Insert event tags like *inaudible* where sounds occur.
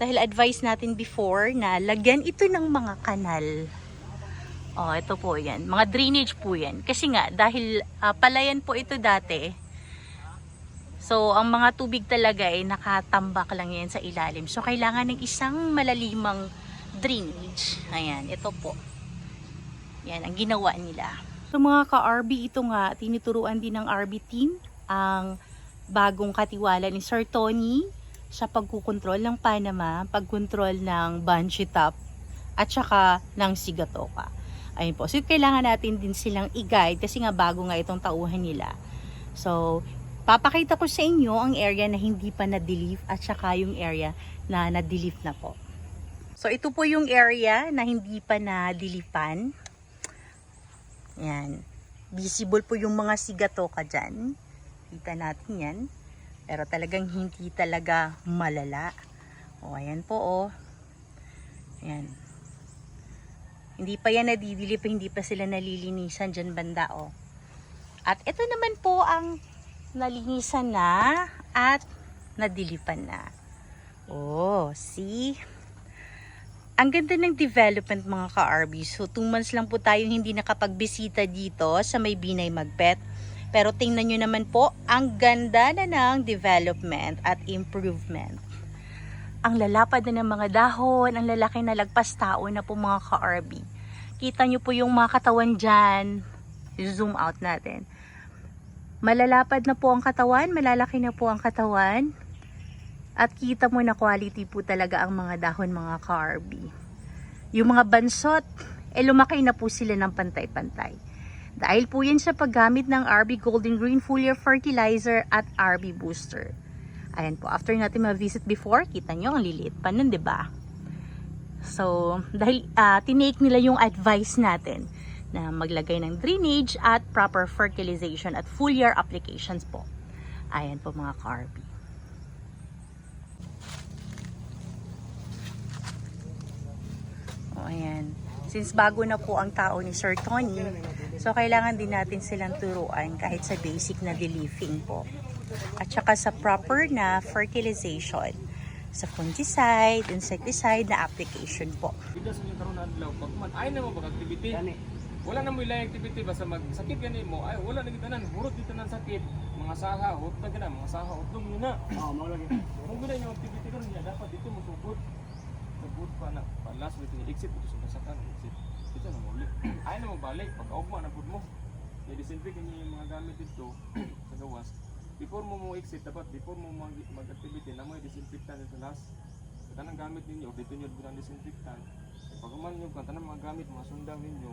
Dahil advice natin before na lagyan ito ng mga kanal. Oh, ito po yan. Mga drainage po yan. Kasi nga, dahil ah, palayan po ito dati, so ang mga tubig talaga ay nakatambak lang yan sa ilalim. So kailangan ng isang malalimang drainage. Ayan, ito po. Yan, ang ginawa nila. So mga ka-RB, ito nga, tinuturuan din ng RB team ang bagong katiwala ni Sir Tony sa pagkukontrol ng Panama, pagkontrol ng Banshee Top, at saka ng Sigatoka. Ayun po. So, kailangan natin din silang i-guide kasi nga bago nga itong tauhan nila. So, papakita ko sa inyo ang area na hindi pa na-delete at saka yung area na na-delete na po. So, ito po yung area na hindi pa na-dilipan. Yan. Visible po yung mga sigatoka dyan. Kita natin yan. Pero talagang hindi talaga malala. O, ayan po, o. Ayan. Hindi pa yan nadidilip, hindi pa sila nalilinisan dyan banda, o. At ito naman po ang nalinisan na at nadilipan na. Oh, see? Ang ganda ng development mga ka-RB. So, 2 months lang po tayo hindi nakapagbisita dito sa may Binay Magpet. Pero tingnan nyo naman po, ang ganda na ng development at improvement. Ang lalapad na ng mga dahon, ang lalaki na lagpas tao na po mga ka-RB. Kita nyo po yung mga katawan dyan. Zoom out natin. Malalapad na po ang katawan, malalaki na po ang katawan. At kita mo na quality po talaga ang mga dahon mga ka-RB. Yung mga bansot, eh lumaki na po sila ng pantay-pantay. Dahil po yan sa paggamit ng RB Golden Green Foliar Fertilizer at RB Booster. Ayan po, after natin ma-visit before, kita nyo, ang liliit pa nun, ba? So, dahil uh, tinake nila yung advice natin na maglagay ng drainage at proper fertilization at foliar applications po. Ayan po mga ka-RB. O, ayan. Since bago na po ang tao ni Sir Tony, so kailangan din natin silang turuan kahit sa basic na deleafing po. At saka sa proper na fertilization sa fungicide, insecticide na application po. Bida sa karon na adlaw pag man ay na mo pag activity. Wala na mo ilay activity basta magsakit gani mo ay wala na gitanan burot gitanan sakit mga saha hot na gana mga saha utlong yun na. Oo, mo lagi. Kung guna yung activity karon niya dapat dito mo sugod. Sugod pa na palas with yung exit dito sa basakan exit. Dito *clears throat* na mo ulit. Ay na mo balik pag augma na pud mo. Kaya disinfect niyo yung mga gamit dito *clears throat* sa gawas. Before mo mo exit dapat before mo mag, mag-activity na mo disinfectant dito last. Sa tanang gamit ninyo, dito nyo binang disinfectant. Pag uman nyo, kung tanang mga gamit, mga sundang ninyo,